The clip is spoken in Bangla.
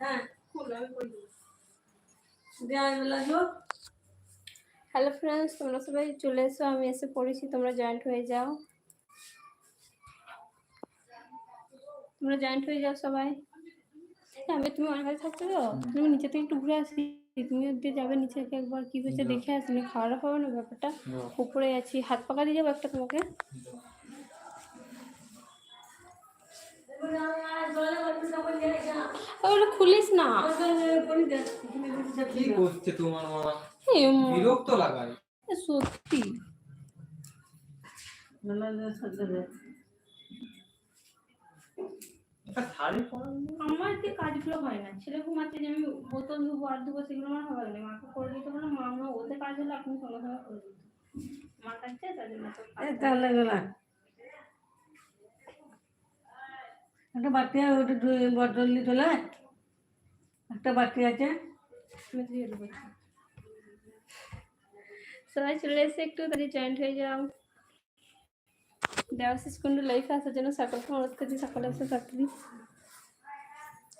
হ্যাঁ হ্যালো ফ্রেন্ডস তোমরা সবাই চলে এসো আমি এসে পড়েছি তোমরা জয়েন্ট হয়ে যাও। তোমরা জয়েন্ট হয়ে যাও সবাই। আমি তুমি আমার কাছে থাকছো তো? তুমি নিচে থেকে একটু ঘুরে আসি। তুমি দিয়ে যাবে নিচে একবার কি হয়েছে দেখে আসি খাওয়া দাওয়া হবে না ব্যাপারটা? উপরে আছি হাত পাকা দিয়ে যাব একটা তোমাকে? ওগুলো খুলিস না। কি করছে তোমার মামা? বিরক্ত লাগায়। সত্যি। আমার কি কাজগুলো হয় না। ছেলে ঘুমাচ্ছে যে আমি বোতল ধুবো আর ধুবো সেগুলো আমার হবে না। মাকে করে দিতে পারো মা আমার ওতে কাজ হলে আপনি সঙ্গে সঙ্গে করে দিত আমার কাছে তার জন্য তো কাজ তাহলে গেলা একটা বাটি ওটা বদল দিয়ে তোলা। একটা বাটি আছে। সবাই চলে এসে একটু তাহলে জয়েন্ট হয়ে যাও। দেওয়াশিস কুন্ডু লাইফে আসার জন্য সকলকে অনুরোধ করছি, সকলে এসে তাড়াতাড়ি